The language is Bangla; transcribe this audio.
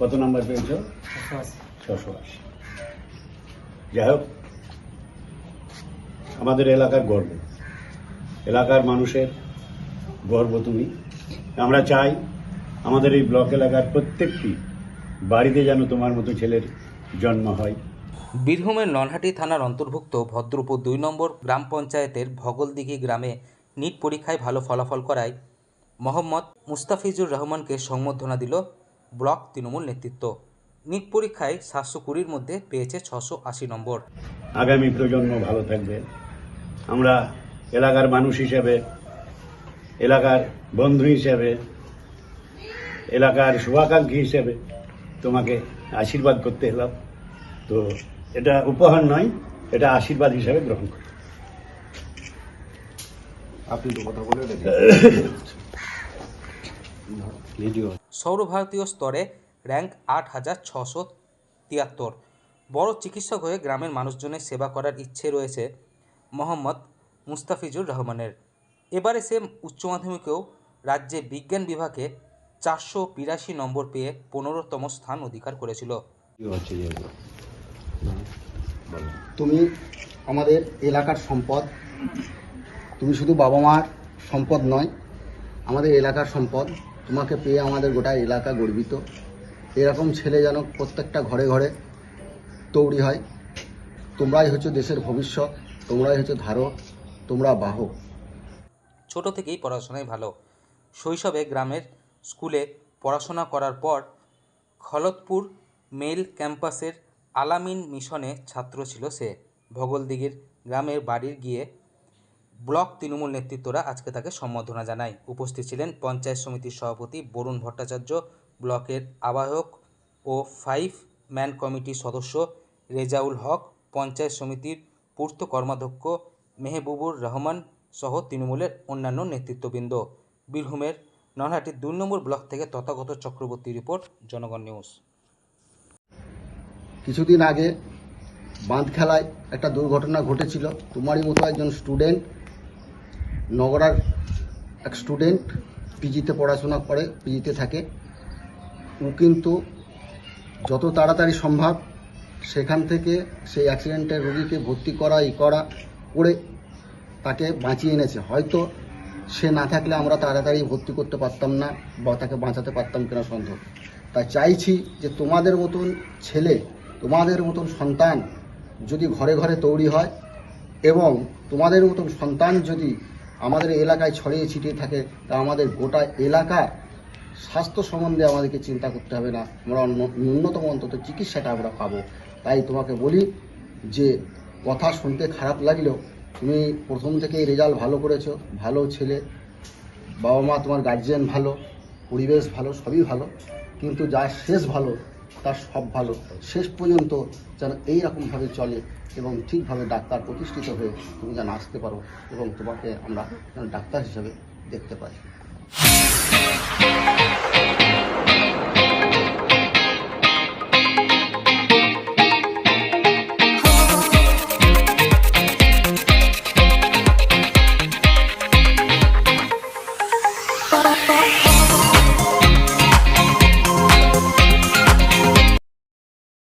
কত নাম্বার পেয়েছ? ছশো আশি। যাই হোক, আমাদের এলাকার গর্ব। এলাকার মানুষের গর্ব তুমি। আমরা চাই আমাদের এই ব্লক এলাকার প্রত্যেকটি বাড়িতে যেন তোমার মতো ছেলের জন্ম হয়। বীরভূমের নলহাটি থানার অন্তর্ভুক্ত ভদ্রপুর দুই নম্বর গ্রাম পঞ্চায়েতের ভগলদিঘি গ্রামে নিট পরীক্ষায় ভালো ফলাফল করায় মোহাম্মদ মুস্তাফিজুর রহমানকে সংবর্ধনা দিল ব্লক তৃণমূল নেতৃত্ব। নিট পরীক্ষায় সাতশো কুড়ির মধ্যে পেয়েছে ছশো আশি নম্বর। আগামী প্রজন্ম ভালো থাকবে। আমরা এলাকার মানুষ হিসেবে এলাকার বন্ধু হিসেবে এলাকার শুভাকাঙ্ক্ষী হিসেবে তোমাকে আশীর্বাদ করতে এলাম। তো এটা উপহার নয় এটা আশীর্বাদ হিসেবে গ্রহণ করি। আপনি তো কথা বলে ভিডিও সৌরভারতীয় স্তরে র্যাঙ্ক আট হাজার ছশো তিয়াত্তর। বড় চিকিৎসক হয়ে গ্রামের মানুষজনের সেবা করার ইচ্ছে রয়েছে মোহাম্মদ মুস্তাফিজুর রহমানের। এবারে সে উচ্চ মাধ্যমিকেও রাজ্যে বিজ্ঞান বিভাগে চারশো বিরাশি নম্বর পেয়ে পনেরোতম স্থান অধিকার করেছিল। তুমি আমাদের এলাকার সম্পদ। তুমি শুধু বাবা মার সম্পদ নয় আমাদের এলাকার সম্পদ। তোমাকে পেয়ে আমাদের গোটা এলাকা গর্বিত। এরকম ছেলে যেন প্রত্যেকটা ঘরে ঘরে তৈরি হয়। তোমরাই হচ্ছে দেশের ভবিষ্যৎ, তোমরাই হচ্ছে ধারক, তোমরা বাহক। ছোট থেকেই পড়াশোনায় ভালো। শৈশবে গ্রামের স্কুলে পড়াশোনা করার পর খলতপুর মেল ক্যাম্পাসের আলামিন মিশনে ছাত্র ছিল সে। ভগলদিঘির গ্রামের বাড়ির গিয়ে ব্লক তৃণমূল নেতৃত্বরা আজকে তাকে সম্বর্ধনা জানায়। উপস্থিত ছিলেন পঞ্চায়েত সমিতির সভাপতি বরুণ ভট্টাচার্য, ব্লকের আবাহক ও ফাইভ ম্যান কমিটির সদস্য রেজাউল হক, পঞ্চায়েত সমিতির পূর্ত কর্মাধ্যক্ষ মেহবুবুর রহমান সহ তৃণমূলের অন্যান্য নেতৃত্ববৃন্দ। বীরভূমের নলহাটির দুই নম্বর ব্লক থেকে তথাগত চক্রবর্তী রিপোর্ট, জনগণ নিউজ। কিছুদিন আগে বাঁধ খেলায় একটা দুর্ঘটনা ঘটেছিল। তোমারই মতো একজন স্টুডেন্ট নগরার এক স্টুডেন্ট পিজিতে পড়াশোনা করে পিজিতে থাকে। ও কিন্তু যত তাড়াতাড়ি সম্ভব সেখান থেকে সেই অ্যাক্সিডেন্টের রোগীকে ভর্তি করা, ই করা করে তাকে বাঁচিয়ে এনেছে। হয়তো সে না থাকলে আমরা তাড়াতাড়ি ভর্তি করতে পারতাম না বা তাকে বাঁচাতে পারতাম কিনা সন্দেহ। তাই চাইছি যে তোমাদের মতন ছেলে, তোমাদের মতন সন্তান যদি ঘরে ঘরে তৈরি হয় এবং তোমাদের মতন সন্তান যদি আমাদের এলাকায় ছড়িয়ে ছিটিয়ে থাকে, তা আমাদের গোটা এলাকা স্বাস্থ্য সম্বন্ধে আমাদেরকে চিন্তা করতে হবে না। আমরা ন্যূনতম অন্তত চিকিৎসাটা আমরা পাবো। তাই তোমাকে বলি যে, কথা শুনতে খারাপ লাগলেও তুমি প্রথম থেকেই রেজাল্ট ভালো করেছ, ভালো ছেলে। বাবা মা তোমার গার্জিয়ান ভালো, পরিবেশ ভালো, সবই ভালো। কিন্তু যা শেষ ভালো তার সব ভালো। শেষ পর্যন্ত যেন এই রকমভাবে চলে এবং ঠিকভাবে ডাক্তার প্রতিষ্ঠিত হয়ে তুমি যেন আসতে পারো এবং তোমাকে আমরা ডাক্তার হিসেবে দেখতে পাই।